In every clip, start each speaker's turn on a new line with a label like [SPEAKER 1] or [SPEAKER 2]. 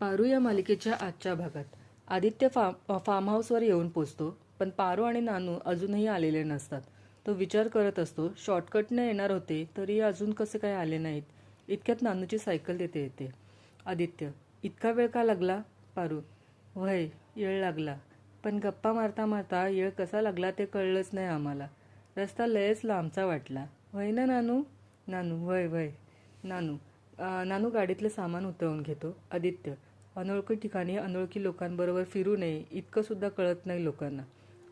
[SPEAKER 1] पारू या मालिकेच्या आजच्या भागात. आदित्य फार्म फार्म हाऊसवर येऊन पोचतो पण पारू आणि नानू अजूनही आलेले नसतात. तो विचार करत असतो शॉर्टकटने येणार होते तरी अजून कसे काय आले नाहीत? इतक्यात नानूची सायकल तिथे येते. आदित्य इतका वेळ का लागला पारू? वय येळ लागला. पण गप्पा मारता मारता येळ कसा लागला ते कळलंच नाही आम्हाला. रस्ता लयच लांबचा वाटला. वय ना नानू? नानू वय वय नानू नानू गाडीतलं सामान उतरवून घेतो. आदित्य अनोळखी ठिकाणी अनोळखी लोकांबरोबर फिरू नये इतकं सुद्धा कळत नाही लोकांना.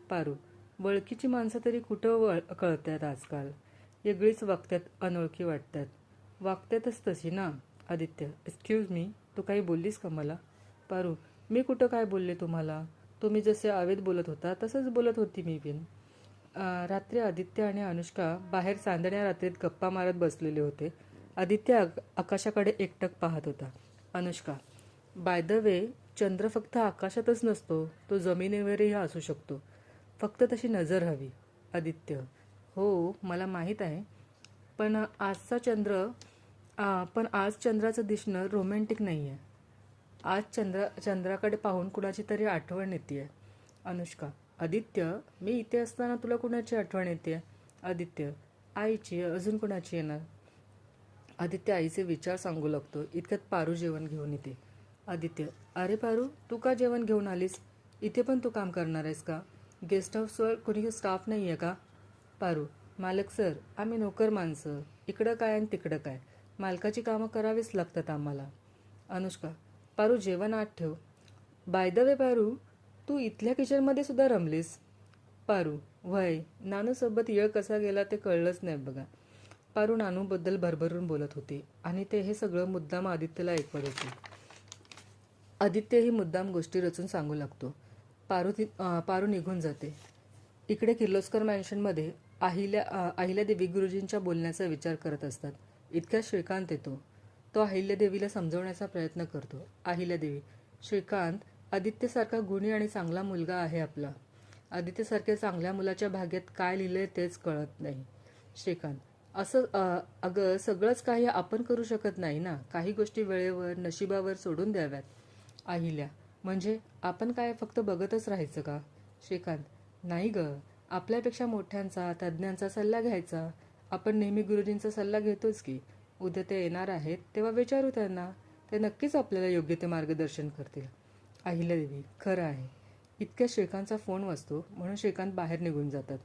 [SPEAKER 1] पारू वळखीची माणसं तरी कुठं वळ कळतात आजकाल? वेगळीच वागतात अनोळखी वाटतात. वागत्यातच तशी ना आदित्य? एक्सक्यूज मी तू काही बोललीस का मला? पारू मी कुठं काय बोलले तुम्हाला? तुम्ही जसे आवेद बोलत होता तसंच बोलत होती मी बिन रात्री आदित्य आणि अनुष्का बाहेर चांदण्या रात्रीत गप्पा मारत बसलेले होते. आदित्य आकाशाकडे एकटक पाहत होता. अनुष्का बाय द वे चंद्र फक्त आकाशातच नसतो तो जमिनीवरही असू शकतो. फक्त तशी नजर हवी आदित्य. हो मला माहीत आहे. पण आजचा चंद्र आ, पण आज चंद्राचं दिसणं रोमॅन्टिक नाही आहे आज चंद्र चंद्राकडे पाहून कुणाची तरी आठवण येते आहे अनुष्का आदित्य मी इथे असताना तुला कुणाची आठवण येते आदित्य आईची अजून कुणाची येणार? आदित्य आईचे विचार सांगू लागतो इतक्यात पारू जेवण घेऊन येते. आदित्य अरे पारू तू का जेवण घेऊन आलीस? इथे पण तू काम करणार आहेस का? गेस्ट हाऊसवर कोणी स्टाफ नाही आहे का? पारू मालक सर आम्ही नोकर माणसं. इकडं काय आणि तिकडं काय? मालकाची कामं करावीच लागतात आम्हाला. अनुष्का पारू जेवण आत ठेव. बाय द वे पारू तू इथल्या किचनमध्ये सुद्धा रमलीस? पारू वय नानूसोबत येळ कसा गेला ते कळलंच नाही बघा. पारू नानूबद्दल भरभरून बोलत होते आणि ते हे सगळं मुद्दाम आदित्यला ऐकवत होते. आदित्यही मुद्दाम गोष्टी रचून सांगू लागतो. पारू ति पारू निघून जाते. इकडे किर्लोस्कर मॅन्शनमध्ये अहिल्या अहिल्यादेवी गुरुजींच्या बोलण्याचा विचार करत असतात. इतक्या श्रीकांत येतो. तो अहिल्यादेवीला समजवण्याचा प्रयत्न करतो. अहिल्यादेवी श्रीकांत आदित्यसारखा गुणी आणि चांगला मुलगा आहे आपला. आदित्यसारख्या चांगल्या मुलाच्या भाग्यात काय लिहिलंय तेच कळत नाही. श्रीकांत असं अगं सगळंच काही आपण करू शकत नाही ना? काही गोष्टी वेळेवर नशिबावर सोडून द्याव्यात. अहिल्या म्हणजे आपण काय फक्त बघतच राहायचं का? श्रीकांत नाही ग. आपल्यापेक्षा मोठ्यांचा तज्ज्ञांचा सल्ला घ्यायचा. आपण नेहमी गुरुजींचा सल्ला घेतोच की उद्या ते येणार आहेत तेव्हा विचारू त्यांना. ते नक्कीच आपल्याला योग्य ते मार्गदर्शन करतील. अहिल्यादेवी खरं आहे. इतक्या श्रीकांतचा फोन वाजतो म्हणून श्रीकांत बाहेर निघून जातात.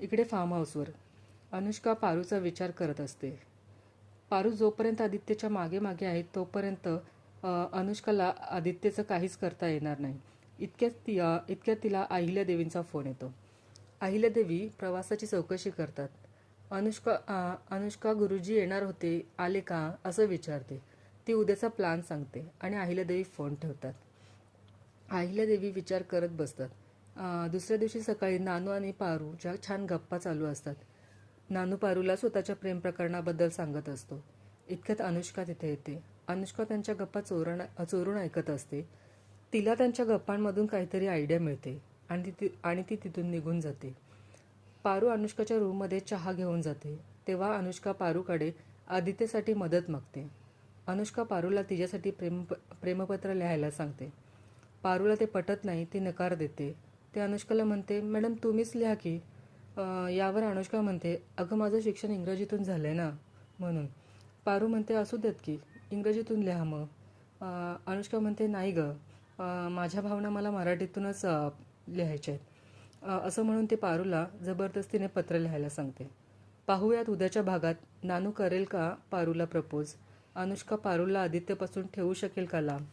[SPEAKER 1] इकडे फार्म हाऊसवर अनुष्का पारूचा विचार करत असते. पारू जोपर्यंत आदित्यच्या मागे मागे आहे तोपर्यंत अनुष्काला आदित्यचं काहीच करता येणार नाही. इतक्यात ती इतक्यात तिला अहिल्यादेवींचा फोन येतो. अहिल्यादेवी प्रवासाची चौकशी करतात. अनुष्का अनुष्का गुरुजी येणार होते आले का? असं विचारते. ती उद्याचा प्लान सांगते आणि अहिल्यादेवी फोन ठेवतात. अहिल्यादेवी विचार करत बसतात. दुसऱ्या दिवशी सकाळी नानू आणि पारू ज्या छान गप्पा चालू असतात. नानू पारूला स्वतःच्या प्रेम प्रकरणाबद्दल सांगत असतो. इतक्यात अनुष्का तिथे येते. अनुष्का त्यांच्या गप्पा चोरण चोरून ऐकत असते. तिला त्यांच्या गप्पांमधून काहीतरी आयडिया मिळते आणि ती आणि ती तिथून निघून जाते. पारू अनुष्काच्या रूममध्ये चहा घेऊन जाते. तेव्हा अनुष्का पारूकडे आदित्यसाठी मदत मागते. अनुष्का पारूला तिच्यासाठी प्रेम प्रेमपत्र लिहायला सांगते. पारूला ते पटत नाही ती नकार देते. ते अनुष्काला म्हणते मॅडम तुम्हीच लिहा की. यावर अनुष्का म्हणते अगं माझं शिक्षण इंग्रजीतून झालं आहे ना? म्हणून. पारू म्हणते असू देत की. इंग्रजीतून लिहा मग. अनुष्का म्हणते नाही गं. माझ्या भावना मला मराठीतूनच लिहायच्या आहेत. असं म्हणून ते पारूला जबरदस्तीने पत्र लिहायला सांगते. पाहूयात उद्याच्या भागात नानू करेल का पारूला प्रपोज? अनुष्का पारूला आदित्यपासून ठेवू शकेल का लांब?